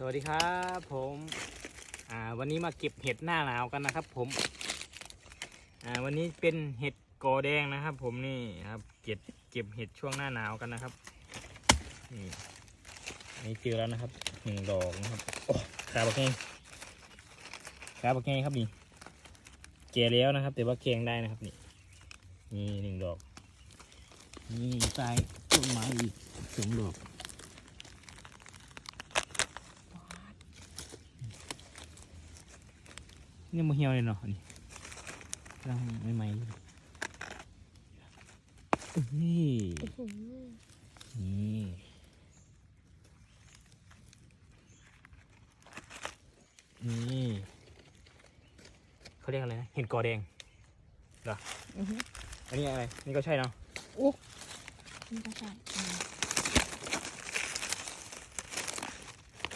สวัสดีครับผมอ่าวันนี้มาเก็บเห็ดหน้าหนาวกันนะครับ ผมอ่าวันนี้เป็นเห็ดกอแดงนะครับ ผมนี่ครับเก็บเก็บเห็ดช่วงหน้าหนาวกันนะครับนี่นี่เจอแล้วนะครับหนึ่งดอกนะครับโอ้ขาบักแกงขาบักแกงครับนี่แก่แล้วนะครับ แต่ว่าแกงได้นะครับนี่นี่หนึ่งดอกนี่ใต้ต้นไม้อีกสองดอก นี่มันเหี่ยวเลยเนาะนี่กำลังไม่ไหมอยู่นี่นี่นี่เขาเรียกอะไรนะ เห็ดกอแดงเหรออือฮึอันนี้อะไร นี่ก็ใช่เนาะนี่ก็ใช่อืม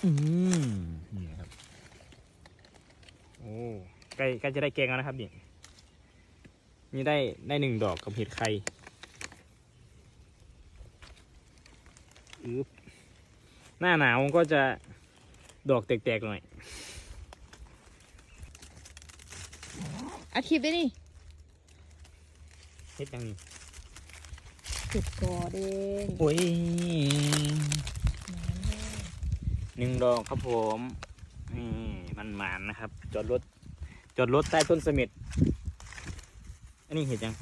อืมนี่ครับ โอ้ใกล้ใกล้จะได้แกงแล้วนะครับนี่นี่ได้ได้หนึ่งดอกกับเห็ดไข่อึบหน้าหนาวมันก็จะดอกแตกๆหน่อยอาคลิปได้นี่เห็ดยังนี่เก็บกอเด้งโอ้ยหนึ่งดอกครับผม นี่มันหมานนะครับ จอดรถ จอดรถใต้ต้นเสม็ดอันนี้เห็ดยัง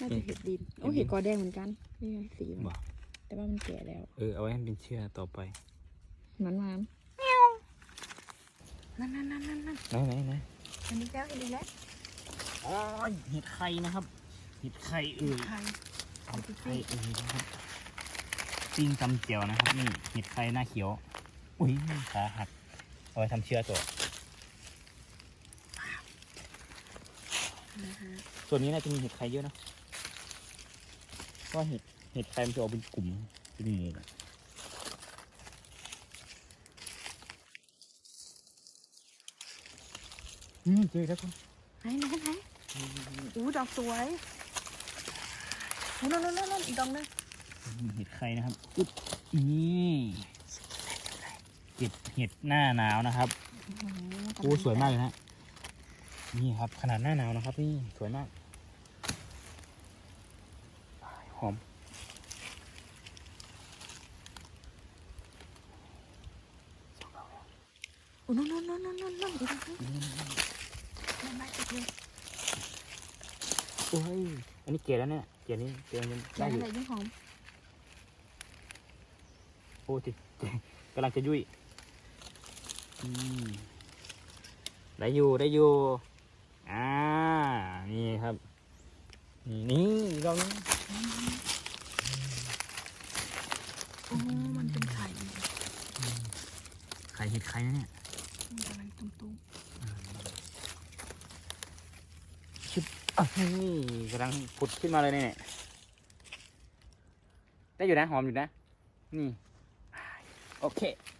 น่าจะเห็ดดินโอ้เห็ดกอแดงเหมือนกันนี่ไงสีมันบ่แต่ว่ามันแก่แล้วเออเอาไว้ให้เป็นเชื่อต่อไปมันมันนั่นนั่นนั่นนั่นนั่นไหนไหนไหนอันนี้แล้วอันนี้แล้วอ๋อเห็ดไข่นะครับ เห็ดไข่เอ่ย ไข่เห็ดไข่เอ่ยนะครับปิ้งตำเจียวนะครับ นี่เห็ดไข่หน้าเขียว อุ้ยขาหัก เอาไว้ทำเชื้อตัวนะคะส่วนนี้น่าจะมีเห็ดไข่เยอะนะก็เห็ดเห็ดไข่มันจะออกเป็นกลุ่มเป็นหมู่อืมเจอแล้วคุณไหนไหนไหนอู้ดอกสวยโอ้นั่นนั่นนั่นนั่นอีกดอกหนึงเห็ดไข่นะครับอึ๊บนี่ เก็บเห็ดหน้าหนาวนะครับโอ้สวยมากเลยนะนี่ครับ ขนาดหน้าหนาวนะครับ นี่สวยมากหอมโอ้นั่นนั่นนั่นนั่นนั่นนั่นอีกดอกหนึงนั่นไม่ติดเลยโอ้ยอันนี้เกลียดแล้วเนี่ยเกลียดนี้เกลียดยังได้ได้อยู่อะไรยิ่งหอมโอ้ติดกำลังจะยุ่ยอืม ได้อยู่ได้อยู่ อ่า นี่ครับนี่นี่อีกรอบนึงโอ้มันเป็นไข่ไข่เห็ดไข่นะเนี่ยมันกำลังตุ้มอะนี่กำลังผุดขึ้นมาเลยเนี่ยได้อยู่นะหอมอยู่นะ นี่ โอเคๆ